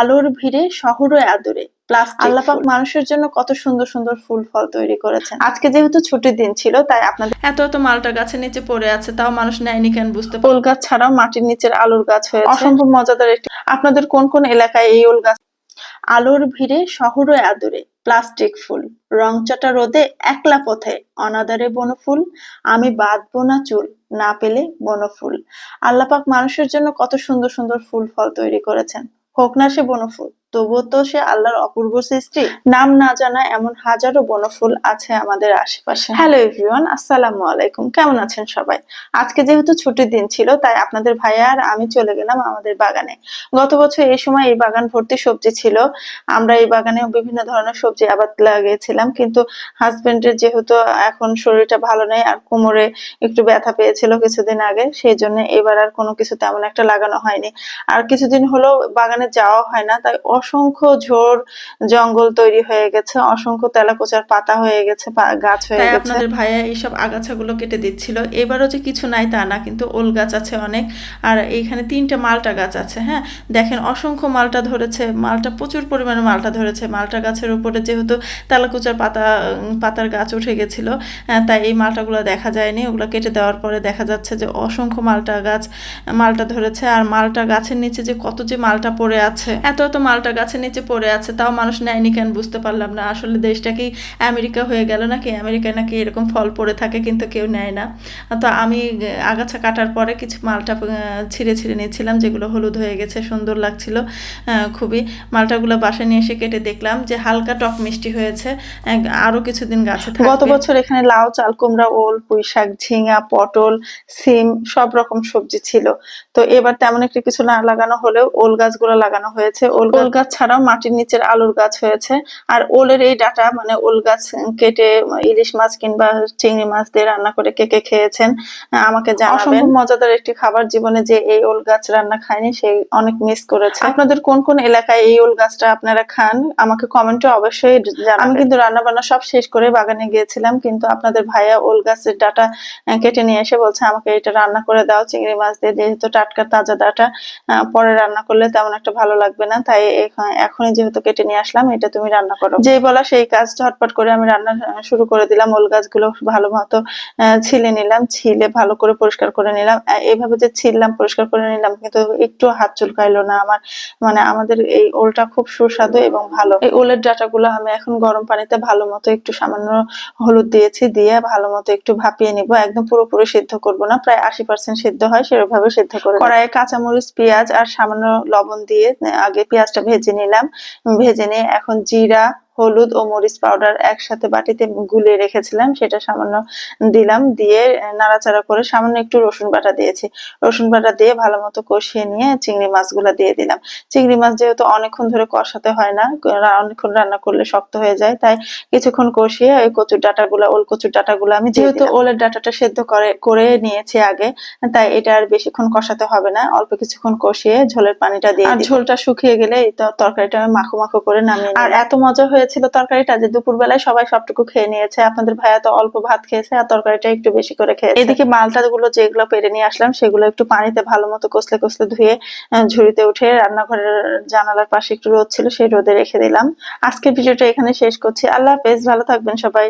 আলোর ভিড়ে শহরে আদরে। প্লাস্টিক আল্লাপাক মানুষের জন্য কত সুন্দর সুন্দর ফুল ফল তৈরি করেছেন। আজকে যেহেতু ছুটির দিন ছিল তাই আপনাদের এত এত মালটা গাছের নিচে পড়ে আছে তাও মানুষ নেয়নি কেন বুঝতে ওল গাছ ছাড়াও মাটির নিচের আলুর গাছ হয়েছে। অসম্ভব মজাদার একটি আপনাদের কোন কোন এলাকায় এই ওল গাছ আলোর ভিড়ে শহরে আদরে। প্লাস্টিক ফুল। রংচটা রোদে একলা পথে। অনাদারে বনফুল। আমি বাঁধবো না চুল না পেলে বনফুল। আল্লাপাক মানুষের জন্য কত সুন্দর সুন্দর ফুল ফল তৈরি করেছেন। হোক না সে বনফুল। তবুও তো সে আল্লাহর অপূর্ব সৃষ্টি। নাম না জানা এমন হাজারো বনফুল আছে আমাদের আশেপাশে। হ্যালো এভরিওয়ান, আসসালামু আলাইকুম। কেমন আছেন সবাই? আজকে যেহেতু ছুটির দিন ছিল, তাই আপনাদের ভাইয়া আর আমি চলে গেলাম আমাদের বাগানে। গত বছর এই সময় এই বাগান ভর্তি সবজি ছিল। আমরা এই বাগানে বিভিন্ন ধরনের সবজি আবাদ লাগিয়েছিলাম, কিন্তু হাজবেন্ডের যেহেতু এখন শরীরটা ভালো নেই আর কোমরে একটু ব্যথা পেয়েছিল কিছুদিন আগে, সেই জন্য এবার আর কোনো কিছু তেমন একটা লাগানো হয়নি। আর কিছুদিন হলো বাগানে যাওয়া হয় না, তাই অসংখ্য ঝোড় জঙ্গল তৈরি হয়ে গেছে অসংখ্য তেলাকোচার পাতা হয়ে গেছে গাছ হয়ে গেছে। আপনাদের ভাইয়া এইসব আগাছাগুলো কেটে দিচ্ছিল। এবারও যে কিছু নাই তা না কিন্তু ওল গাছ আছে অনেক। আর এইখানে তিনটে মালটা গাছ আছে হ্যাঁ? দেখেন অসংখ্য মালটা ধরেছে মালটা প্রচুর পরিমাণে মালটা ধরেছে। মালটা গাছের উপরে যেহেতু তেলাকুচার পাতা পাতার গাছ উঠে গেছিল আহ, তাই এই মালটাগুলো দেখা যায়নি। ওগুলো কেটে দেওয়ার পরে দেখা যাচ্ছে যে অসংখ্য মালটা গাছ মালটা ধরেছে। আর মালটা গাছের নিচে যে কত যে মালটা পড়ে আছে এত এত মালটা গাছের নিচে পড়ে আছে তাও মানুষ নেয়নি কেন বুঝতে পারলাম না। আসলে দেশটা কি আমেরিকা হয়ে গেল নাকি? আমেরিকায় নাকি এরকম ফল পড়ে থাকে কিন্তু কেউ নেয় না। তো আমি আগাছা কাটার পরে কিছু মালটা ছিঁড়ে ছিঁড়ে নিয়েছিলাম যেগুলো হলুদ হয়ে গেছে সুন্দর লাগছিল খুবই। মালটাগুলো বাসায় নিয়ে এসে কেটে দেখলাম যে হালকা টক মিষ্টি হয়েছে এক- আরও কিছুদিন গাছে গত বছর এখানে লাউ চাল কুমড়া ওল পুঁই শাক ঝিঙা পটল সিম সব রকম সবজি ছিল। তো এবার তেমন একটা কিছু না লাগানো হলেও ওল গাছগুলো লাগানো হয়েছে। ওল ওল গাছ ছাড়াও মাটির নিচের আলুর গাছ হয়েছে। আর ওলের এই ডাটা মানে ওল গাছ কেটে ইলিশ মাছ কিংবা চিংড়ি মাছ দিয়ে রান্না করে কে কে খেয়েছেন আমাকে জানাবেন। মজাদার একটি খাবার জীবনে যে এই ওল গাছ রান্না খায়নি সেই অনেক মিস করেছে। আপনাদের কোন কোন এলাকায় এই ওল গাছটা আপনারা খান আমাকে কমেন্টে অবশ্যই আমি কিন্তু রান্না বান্না সব শেষ করে বাগানে গিয়েছিলাম কিন্তু আপনাদের ভাইয়া ওল গাছের ডাটা কেটে নিয়ে এসে বলছে আমাকে এটা রান্না করে দাও চিংড়ি মাছ দিয়ে যেহেতু টাটকা তাজা ডাটা আহ, পরে রান্না করলে তেমন একটা ভালো লাগবে না। তাই এখনই যেহেতু কেটে নিয়ে আসলাম এটা তুমি রান্না করো। যেই বলা সেই কাজ ঝটপট করে আমি রান্না শুরু করে দিলাম ওল গাছগুলো ভালো মতো ছিলে নিলাম ছিলে ভালো করে পরিষ্কার করে নিলাম। এইভাবে যে ছিললাম পরিষ্কার করে নিলাম কিন্তু একটু হাত চুলকাইলো না আমার। মানে আমাদের এই ওলটা খুব সুস্বাদু এবং ভালো। এই ওলের ডাটাগুলো আমি এখন গরম পানিতে ভালো মতো একটু সামান্য হলুদ দিয়েছি দিয়ে ভালো মতো একটু ভাপিয়ে নিব। একদম পুরোপুরি সিদ্ধ করব না প্রায় আশি পার্সেন্ট সিদ্ধ হয় সেরকমভাবে সিদ্ধ করে কড়াইয়ে কাঁচামরিচ পেঁয়াজ আর সামান্য লবণ দিয়ে আগে পেঁয়াজটা ভেজে নিলাম। ভেজে নিয়ে এখন জিরা হলুদ ও মরিচ পাউডার একসাথে বাটিতে গুলিয়ে রেখেছিলাম সেটা সামান্য দিলাম দিয়ে নাড়াচাড়া করে সামান্য একটু রসুন বাটা দিয়েছি। রসুন বাটা দিয়ে ভালো মতো কষিয়ে নিয়ে চিংড়ি মাছগুলো দিয়ে দিলাম। চিংড়ি মাছ যেহেতু অনেকক্ষণ ধরে কষাতে হয় না অনেকক্ষণ রান্না করলে শক্ত হয়ে যায় তাই কিছুক্ষণ কষিয়ে ওই কচুর ডাটাগুলো ওল কচুর ডাটাগুলো আমি যেহেতু ওলের ডাটাটা সেদ্ধ করে করে নিয়েছি আগে তাই এটা আর বেশিক্ষণ কষাতে হবে না অল্প কিছুক্ষণ কষিয়ে ঝোলের পানিটা দিয়ে ঝোলটা শুকিয়ে গেলে তরকারিটা আমি মাখো মাখো করে নামিয়ে আর এত মজা হয়েছিল তরকারিটা যে দুপুরবেলায় সবাই সবটুকু খেয়ে নিয়েছে। আপনাদের ভাইয়া তো অল্প ভাত খেয়েছে আর তরকারিটা একটু বেশি করে খেয়েছে। এদিকে মালটা গুলো যেগুলো পেরে নিয়ে আসলাম, সেগুলো একটু পানিতে ভালো মতো কষলে কষলে ধুয়ে ঝুড়িতে উঠে রান্নাঘরের জানালার পাশে একটু রোদ ছিল, সেই রোদে রেখে দিলাম। আজকের ভিডিওটা এখানে শেষ করছি। আল্লাহ হাফেজ, ভালো থাকবেন সবাই।